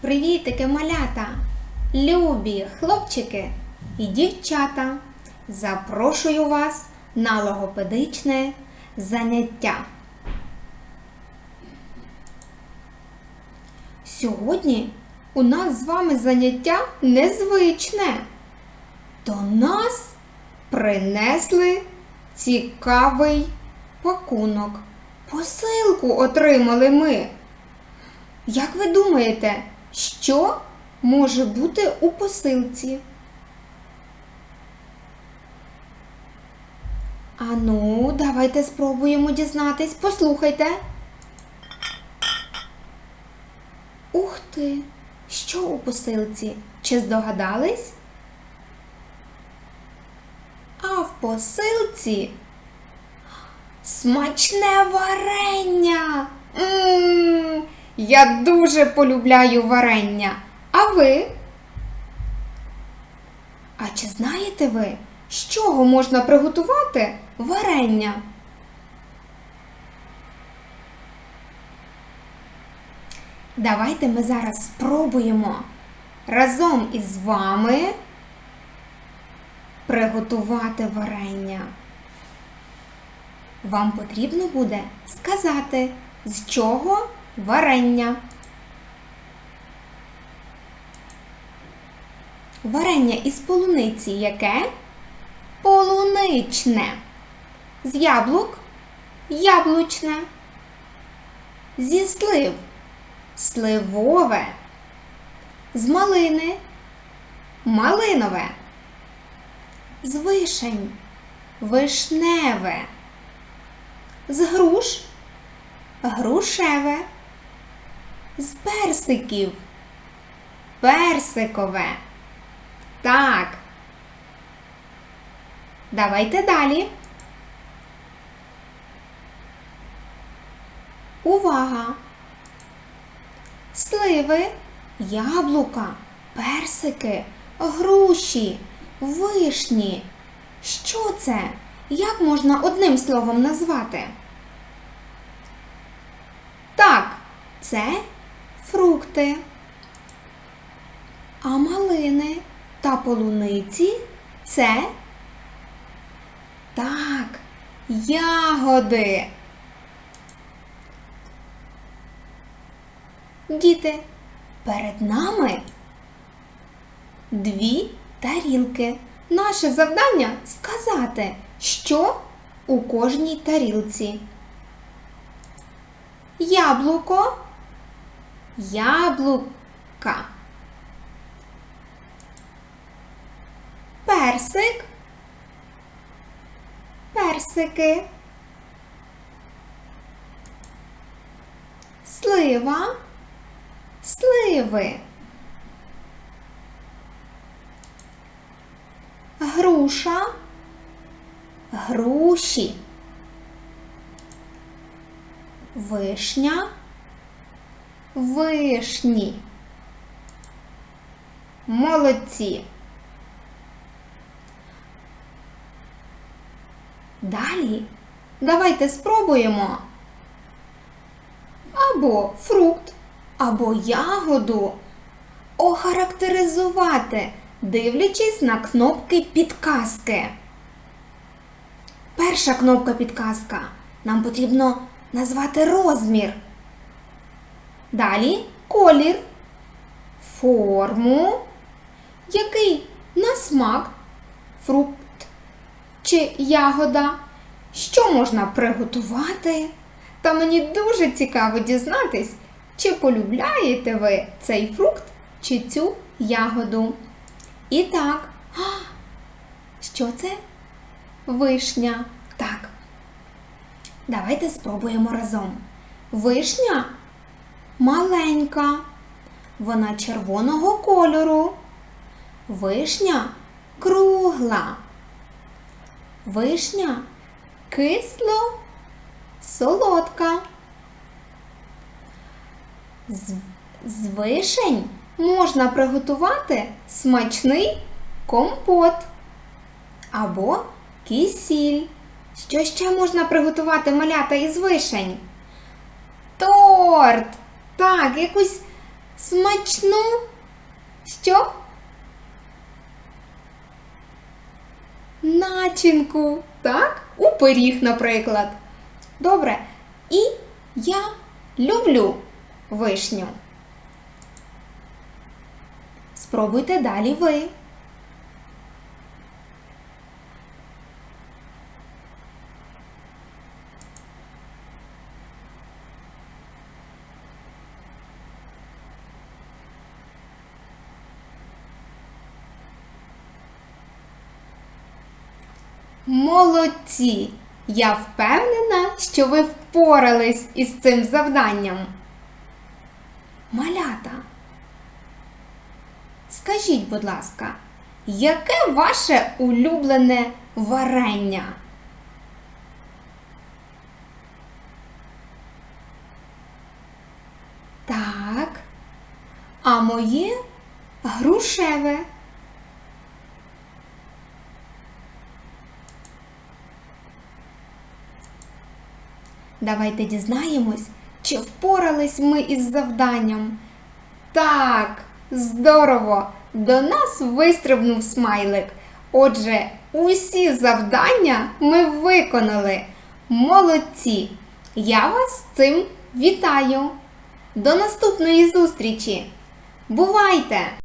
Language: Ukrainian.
Привітики, малята! Любі хлопчики і дівчата! Запрошую вас на логопедичне заняття. Сьогодні у нас з вами заняття незвичне. До нас принесли цікавий пакунок. Посилку отримали ми. Як ви думаєте, що може бути у посилці? Ану, давайте спробуємо дізнатись. Послухайте. Ух ти! Що у посилці? Чи здогадались? А в посилці смачне варення. М, я дуже полюбляю варення. А ви? А чи знаєте ви, з чого можна приготувати варення? Давайте ми зараз спробуємо разом із вами приготувати варення. Вам потрібно буде сказати, з чого варення. Варення із полуниці яке? Полуничне. З яблук яблучне. Зі слив сливове. З малини малинове. З вишень вишневе. З груш грушеве. З персиків персикове. Так. Давайте далі. Увага! Сливи, яблука, персики, груші, вишні. Що це? Як можна одним словом назвати? Так, це фрукти. А малини та полуниці це так, ягоди. Діти, перед нами дві тарілки. Наше завдання сказати, що у кожній тарілці. Яблуко, яблука. Персик, персики. Слива, сливи. Груша, груші. Вишня, вишні. Молодці. Далі давайте спробуємо або фрукт, або ягоду охарактеризувати, дивлячись на кнопки підказки. Перша кнопка підказка. Нам потрібно назвати розмір. Далі колір, форму, який на смак, фрукт чи ягода, що можна приготувати. Та мені дуже цікаво дізнатись, чи полюбляєте ви цей фрукт чи цю ягоду. І так, що це? Вишня. Так. Давайте спробуємо разом. Вишня маленька. Вона червоного кольору. Вишня кругла. Вишня кисло солодка. З, з вишень можна приготувати смачний компот або кисіль. Що ще можна приготувати малята із вишень? Торт! Так, якусь смачну. Що? Начинку, так? У пиріг, наприклад. Добре. І я люблю вишню. Спробуйте далі ви. Молодці! Я впевнена, що ви впорались із цим завданням. Малята. Скажіть, будь ласка, яке ваше улюблене варення? Так. А моє грушеве. Давайте дізнаємось, чи впорались ми із завданням. Так, здорово! До нас вистрибнув смайлик. Отже, усі завдання ми виконали. Молодці! Я вас з цим вітаю! До наступної зустрічі! Бувайте!